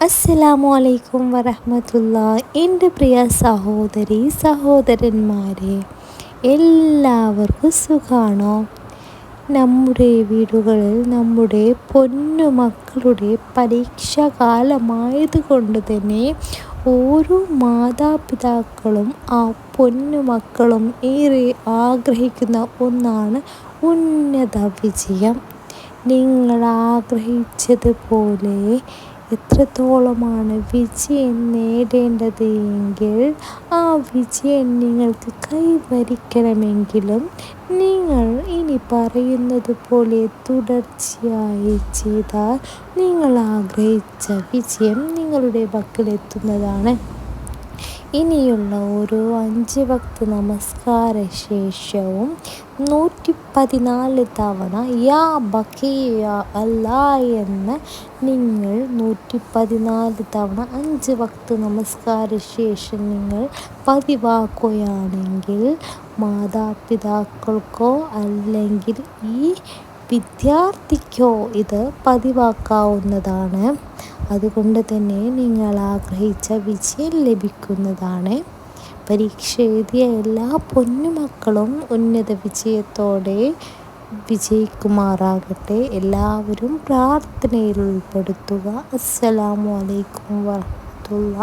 അസ്സലാമു അലൈക്കും വറഹമത്തുള്ള എന്റെ പ്രിയ സഹോദരി സഹോദരന്മാരെ എല്ലാവർക്കും സുഖാണോ? നമ്മുടെ വീടുകളിൽ നമ്മുടെ പൊന്നു മക്കളുടെ പരീക്ഷാകാലമായതുകൊണ്ട് തന്നെ ഓരോ മാതാപിതാക്കളും ആ പൊന്നു മക്കളും ഏറെ ആഗ്രഹിക്കുന്ന ഒന്നാണ് ഉന്നത വിജയം. നിങ്ങൾ ആഗ്രഹിച്ചതുപോലെ എത്രത്തോളമാണ് വിജയം നേടേണ്ടത് എങ്കിൽ ആ വിജയം നിങ്ങൾക്ക് കൈവരിക്കണമെങ്കിലും നിങ്ങൾ ഇനി പറയുന്നത് പോലെ തുടർച്ചയായി ചെയ്താൽ നിങ്ങൾ ആഗ്രഹിച്ച വിജയം നിങ്ങളുടെ പക്കലെത്തുന്നതാണ്. ഇനിയുള്ള ഓരോ അഞ്ച് ഭക്ത നമസ്കാര ശേഷവും നൂറ്റി പതിനാല് തവണ യാ ബക്കിയ അല്ല എന്ന് നിങ്ങൾ നൂറ്റി പതിനാല് തവണ അഞ്ച് ഭക്ത നമസ്കാര ശേഷം നിങ്ങൾ പതിവാക്കുകയാണെങ്കിൽ മാതാപിതാക്കൾക്കോ അല്ലെങ്കിൽ ഈ വിദ്യാർത്ഥിക്കോ ഇത് പതിവാക്കാവുന്നതാണ്. അതുകൊണ്ട് തന്നെ നിങ്ങൾ ആഗ്രഹിച്ച വിജയം ലഭിക്കുന്നതാണ്. പരീക്ഷ എഴുതിയ എല്ലാ പൊന്നുമക്കളും ഉന്നത വിജയത്തോടെ വിജയിക്കുമാറാകട്ടെ. എല്ലാവരും പ്രാർത്ഥനയിൽ ഉൾപ്പെടുത്തുക. അസ്സലാമു അലൈക്കും വറഹമത്തുള്ള